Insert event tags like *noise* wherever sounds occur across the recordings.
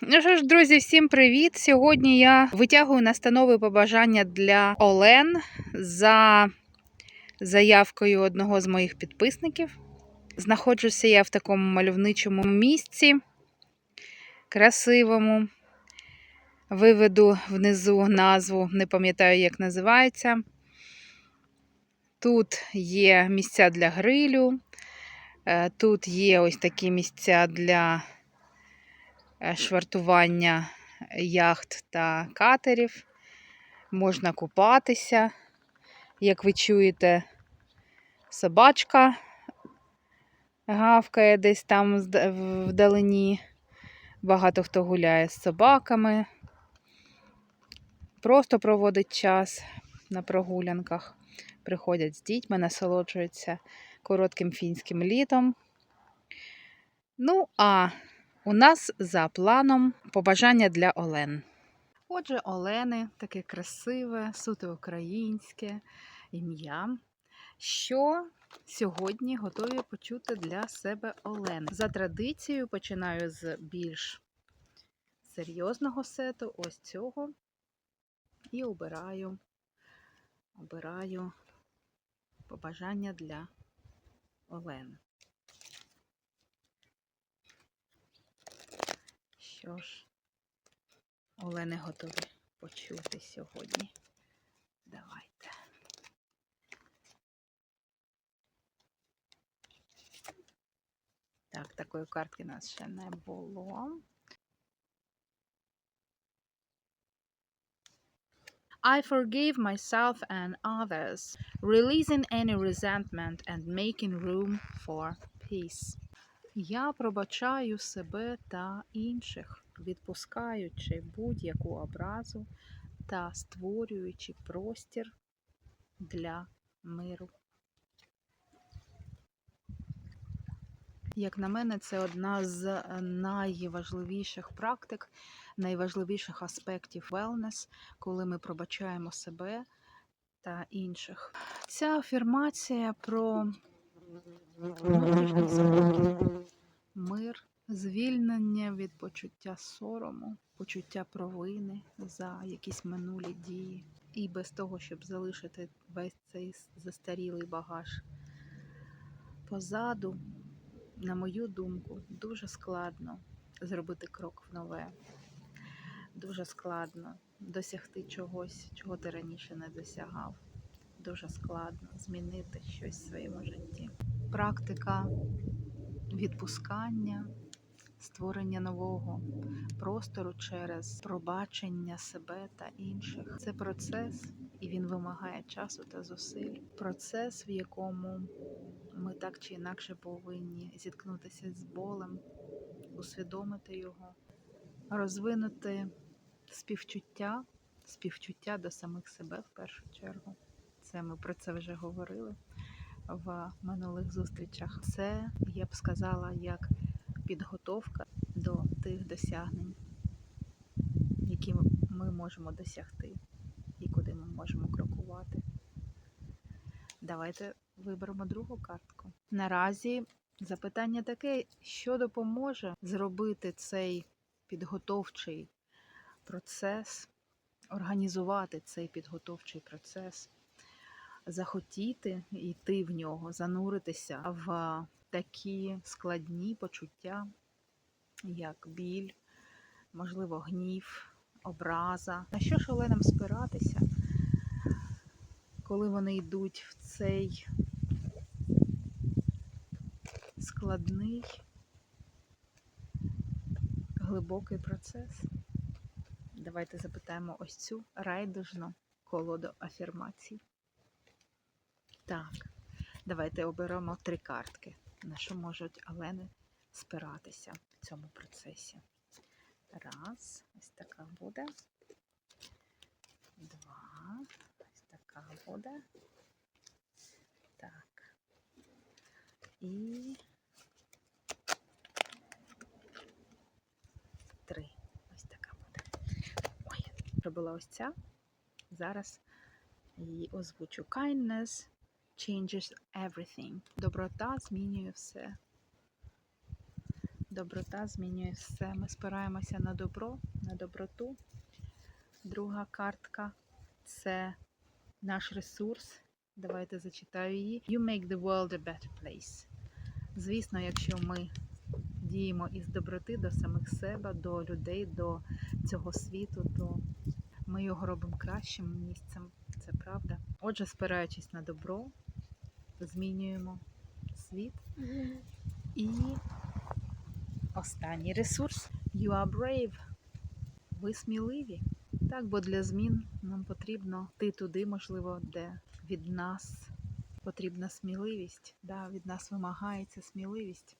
Ну що ж, друзі, всім привіт! Сьогодні я витягую настанови побажання для Олен за заявкою одного з моїх підписників. Знаходжуся я в такому мальовничому місці, красивому. Виведу внизу назву, не пам'ятаю, як називається. Тут є місця для грилю, е, тут є ось такі місця для швартування яхт та катерів. Можна купатися. Як ви чуєте, собачка гавкає десь там вдалині. Багато хто гуляє з собаками, просто проводить час на прогулянках. Приходять з дітьми, насолоджуються коротким фінським літом. Ну, а у нас за планом побажання для Олен. Отже, Олени таке красиве, суто українське ім'я. Що сьогодні готові почути для себе Олен? За традицією починаю з більш серйозного сету, ось цього. І обираю, обираю побажання для Олен. Що ж, Олени готові почути сьогодні. Давайте. Так, такої картки у нас ще не було. I forgive myself and others, releasing any resentment and making room for peace. Я пробачаю себе та інших, відпускаючи будь-яку образу та створюючи простір для миру. Як на мене, це одна з найважливіших практик, найважливіших аспектів wellness, коли ми пробачаємо себе та інших. Ця афірмація про внутрішній спокій, мир, звільнення від почуття сорому, почуття провини за якісь минулі дії. І без того, щоб залишити весь цей застарілий багаж позаду, на мою думку, дуже складно зробити крок в нове. Дуже складно досягти чогось, чого ти раніше не досягав. Дуже складно змінити щось в своєму житті. Практика відпускання, створення нового простору через пробачення себе та інших. Це процес, і він вимагає часу та зусиль. Процес, в якому ми так чи інакше повинні зіткнутися з болем, усвідомити його, розвинути співчуття, співчуття до самих себе в першу чергу. Це ми про це вже говорили в минулих зустрічах. Це, я б сказала, як підготовка до тих досягнень, які ми можемо досягти і куди ми можемо крокувати. Давайте виберемо другу картку. Наразі запитання таке, що допоможе зробити цей підготовчий процес, організувати цей підготовчий процес, захотіти йти в нього, зануритися в такі складні почуття, як біль, можливо, гнів, образа. На що ж Оленам спиратися? коли вони йдуть в цей складний, глибокий процес. Давайте запитаємо ось цю райдужну колоду афірмацій. Так, давайте оберемо три картки, на що можуть Олени спиратися в цьому процесі. Раз, ось така буде. Два ось така буде. Так. І три. Ось така буде. Ой, пробула ось ця. Зараз її озвучу. Kindness changes everything. Доброта змінює все. Доброта змінює все. Ми спираємося на добро, на доброту. Друга картка це наш ресурс. Давайте зачитаю її. You make the world a better place. Звісно, якщо ми діємо із доброти до самих себе, до людей, до цього світу, то ми його робимо кращим місцем. Це правда. Отже, спираючись на добро, змінюємо світ. І останній ресурс You are brave. Ви сміливі. Так, бо для змін нам потрібно йти туди, можливо, де від нас потрібна сміливість. Да, від нас вимагається сміливість.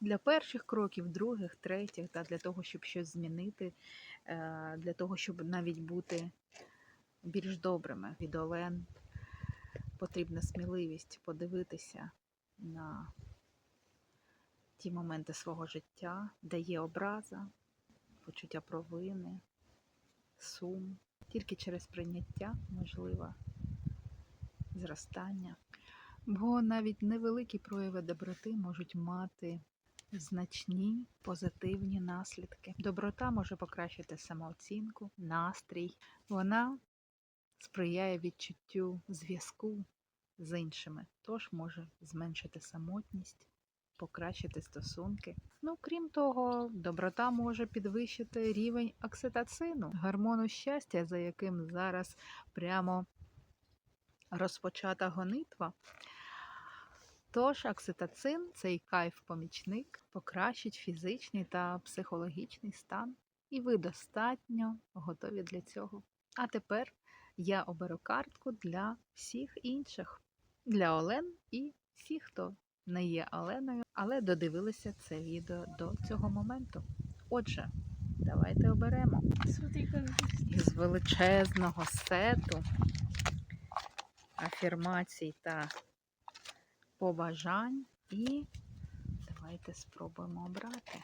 Для перших кроків, других, третіх, та для того, щоб щось змінити, е, для того, щоб навіть бути більш добрими від Олен, потрібна сміливість подивитися на ті моменти свого життя, де є образа, почуття провини, сум. Тільки через прийняття можливе зростання. Бо навіть невеликі прояви доброти можуть мати значні позитивні наслідки. Доброта може покращити самооцінку, настрій. Вона сприяє відчуттю зв'язку з іншими, тож може зменшити самотність, покращити стосунки. Ну, крім того, доброта може підвищити рівень окситоцину, гормону щастя, за яким зараз прямо розпочата гонитва. Тож окситоцин, цей кайф-помічник, покращить фізичний та психологічний стан, і ви достатньо готові для цього. А тепер я оберу картку для всіх інших, для Олен і всіх, хто не є Оленою, але додивилися це відео до цього моменту. Отже, давайте оберемо із величезного сету афірмацій та побажань. І давайте спробуємо обрати.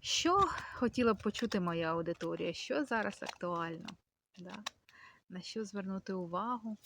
Що хотіла б почути моя аудиторія? Що зараз актуально? Да? На що звернути увагу?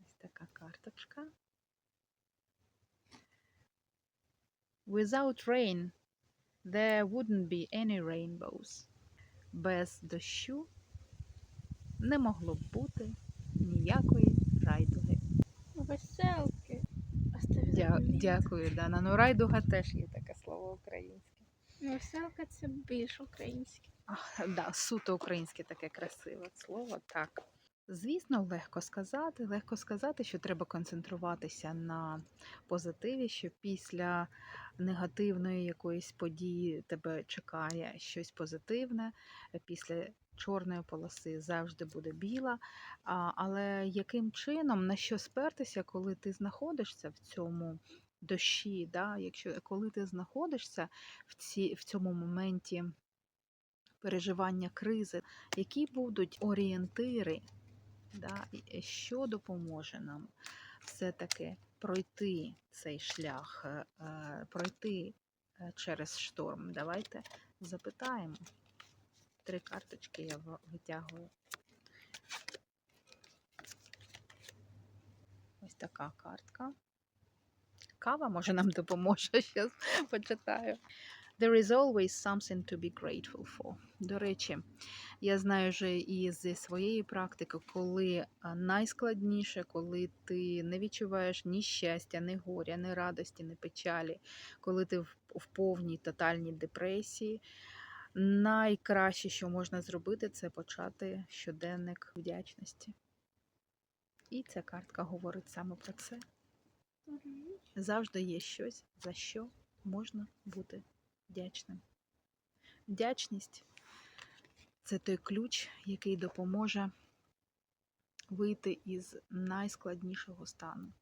Ось така карточка. Without rain, there wouldn't be any rainbows. Без дощу не могло б бути ніякої райдуги. Веселки. Дя- дякую, Дана. Ну, райдуга теж є таке слово українське. Веселка це більш українське. Ах, да, суто українське таке красиве слово, так. Звісно, легко сказати. Легко сказати, що треба концентруватися на позитиві, що після негативної якоїсь події тебе чекає щось позитивне, після чорної полоси завжди буде біла. Але яким чином, на що спертися, коли ти знаходишся в цьому дощі, да? Якщо, коли ти знаходишся в, ці, в цьому моменті переживання кризи, які будуть орієнтири, да, що допоможе нам все-таки пройти цей шлях, е, е, пройти е, через шторм. Давайте запитаємо. Три карточки я витягую. Ось така картка. Кава може нам допоможе. *laughs* Зараз почитаю. There is always something to be grateful for. До речі, я знаю вже і зі своєї практики, коли найскладніше, коли ти не відчуваєш ні щастя, ні горя, ні радості, ні печалі, коли ти в, повній тотальній депресії, найкраще, що можна зробити, це почати щоденник вдячності. І ця картка говорить саме про це. Завжди є щось, за що можна бути вдячним. Вдячність це той ключ, який допоможе вийти із найскладнішого стану.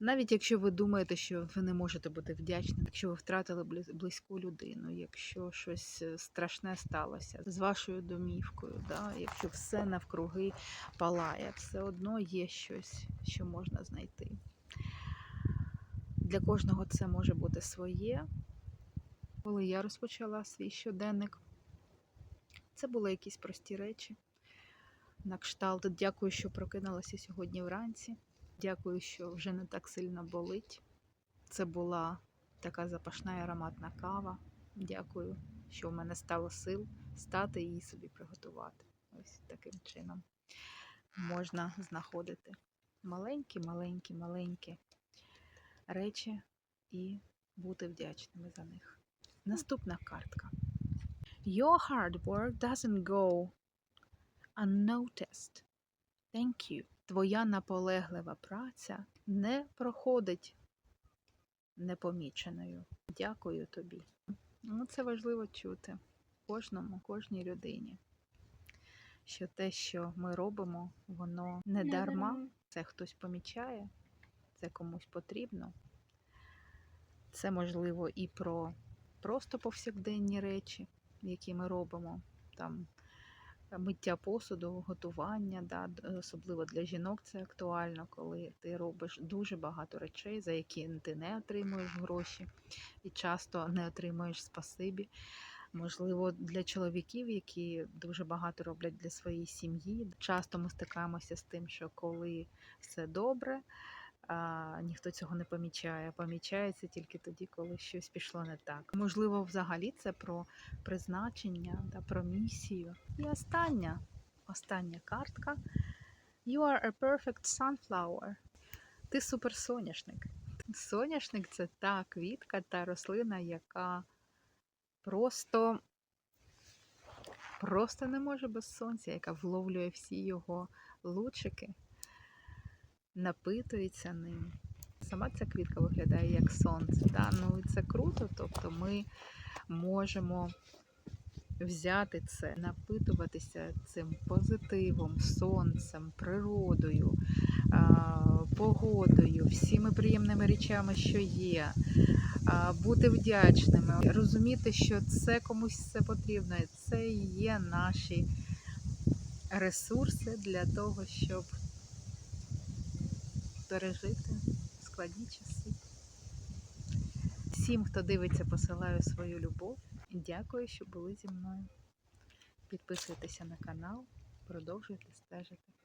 Навіть якщо ви думаєте, що ви не можете бути вдячним, якщо ви втратили близьку людину, якщо щось е, страшне сталося з вашою домівкою, да? якщо все навкруги палає, все одно є щось, що можна знайти. Для кожного це може бути своє. Коли я розпочала свій щоденник, це були якісь прості речі. На кшталт, дякую, що прокинулася сьогодні вранці. Дякую, що вже не так сильно болить. Це була така запашна і ароматна кава. Дякую, що в мене стало сил стати і її собі приготувати. Ось таким чином можна знаходити маленькі, маленькі, маленькі речі і бути вдячними за них. Наступна картка. Your hard work doesn't go unnoticed. Thank you. Твоя наполеглива праця не проходить непоміченою. Дякую тобі. Ну, це важливо чути кожному, кожній людині. Що те, що ми робимо, воно не дарма, це хтось помічає, це комусь потрібно. Це можливо і про просто повсякденні речі, які ми робимо. Там миття посуду, готування, да, особливо для жінок це актуально, коли ти робиш дуже багато речей, за які ти не отримуєш гроші і часто не отримуєш спасибі. Можливо, для чоловіків, які дуже багато роблять для своєї сім'ї. Часто ми стикаємося з тим, що коли все добре, а, ніхто цього не помічає. Помічається тільки тоді, коли щось пішло не так. Можливо, взагалі це про призначення та про місію. І остання, остання картка. You are a perfect sunflower. Ти суперсоняшник. Соняшник це та квітка, та рослина, яка просто, просто не може без сонця, яка вловлює всі його лучики, напитується ним. Сама ця квітка виглядає як сонце. Да? Ну, і це круто, тобто ми можемо взяти це, напитуватися цим позитивом, сонцем, природою, погодою, всіми приємними речами, що є, бути вдячними, розуміти, що це комусь все потрібно, і це є наші ресурси для того, щоб пережити складні часи. Всім, хто дивиться, посилаю свою любов. Дякую, що були зі мною. Підписуйтеся на канал, продовжуйте стежити.